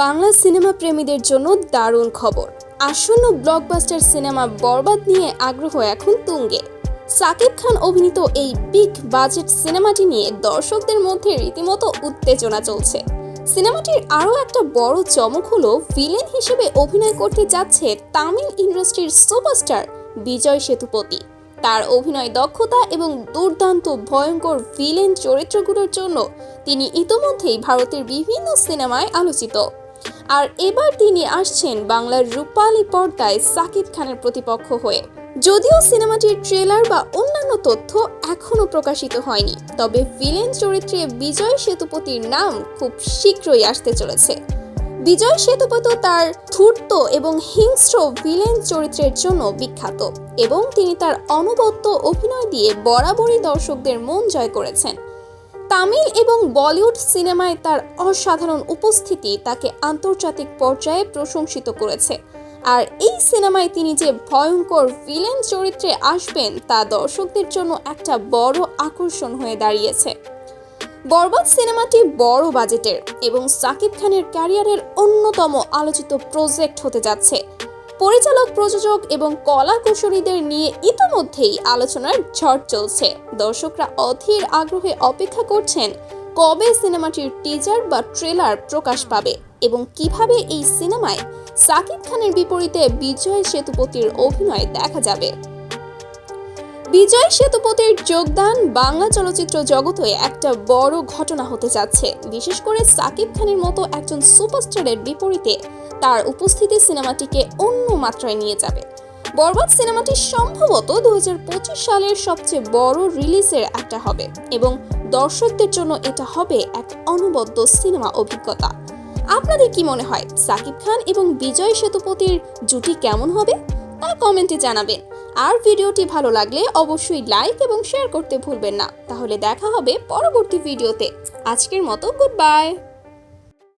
Bangla cinema প্রেমীদের জন্য দারুণ খবর। আসন্ন ব্লকবাস্টার সিনেমা বরবাদ নিয়ে আগ্রহ এখন তুঙ্গে। সাকিব খান অভিনীত এই বিগ বাজেট সিনেমাটি নিয়ে দর্শকদের মধ্যে রীতিমতো উত্তেজনা চলছে। সিনেমাটির আরও একটা বড় চমক হলো ভিলেন হিসেবে অভিনয় করতে যাচ্ছে তামিল ইন্ডাস্ট্রির সুপারস্টার বিজয় সেতুপতি। তার অভিনয় দক্ষতা এবং দুর্দান্ত ভয়ঙ্কর ভিলেন চরিত্রগুলোর জন্য তিনি ইতোমধ্যেই ভারতের বিভিন্ন সিনেমায় আলোচিত। আর এবার তিনি আসছেন বাংলার রূপালী পর্দায় সাকিব খানের প্রতিপক্ষ হয়ে। যদিও সিনেমাটির ট্রেলার বা অন্যান্য তথ্য এখনও প্রকাশিত হয়নি, তবে ভিলেন চরিত্রে বিজয় সেতুপতির নাম খুব শীঘ্রই আসতে চলেছে। বিজয় সেতুপতি তার ধূর্ত এবং হিংস্র ভিলেন চরিত্রের জন্য বিখ্যাত এবং তিনি তার অনবদ্য অভিনয় দিয়ে বরাবরই দর্শকদের মন জয় করেছেন। তামিল এবং বলিউড সিনেমায় তার অসাধারণ উপস্থিতি তাকে আন্তর্জাতিক পর্যায়ে প্রশংসিত করেছে। আর এই সিনেমায় তিনি যে ভয়ঙ্কর ভিলেন চরিত্রে আসবেন তা দর্শকদের জন্য একটা বড় আকর্ষণ হয়ে দাঁড়িয়েছে। বরবাদ সিনেমাটি বড় বাজেটের এবং সাকিব খানের ক্যারিয়ারের অন্যতম আলোচিত প্রজেক্ট হতে যাচ্ছে। পরিচালক, প্রযোজক এবং কলা কুশলীদের নিয়ে ইতোমধ্যেই আলোচনার ঝড় চলছে। দর্শকরা অধীর আগ্রহে অপেক্ষা করছেন, কবে সিনেমাটির টিজার বা ট্রেলার প্রকাশ পাবে এবং কীভাবে এই সিনেমায় সাকিব খানের বিপরীতে বিজয় সেতুপতির অভিনয় দেখা যাবে। বিজয় সেতুপতির যোগদান বাংলা চলচ্চিত্র জগতে একটা বড় ঘটনা হতে যাচ্ছে। বিশেষ করে সাকিব খানের মতো একজন সুপারস্টারের বিপরীতে তার উপস্থিতি সিনেমাটিকে অন্য মাত্রায় নিয়ে যাবে। বরবাদ সিনেমাটি সম্ভবত দুহাজার পঁচিশ সালের সবচেয়ে বড় রিলিজের একটা হবে এবং দর্শকদের জন্য এটা হবে এক অনবদ্য সিনেমা অভিজ্ঞতা। আপনাদের কি মনে হয়, সাকিব খান এবং বিজয় সেতুপতির জুটি কেমন হবে? তা কমেন্টে জানাবেন। আর ভিডিওটি ভালো লাগলে অবশ্যই লাইক এবং শেয়ার করতে ভুলবেন না। তাহলে দেখা হবে পরবর্তী ভিডিওতে। আজকের মতো গুড বাই।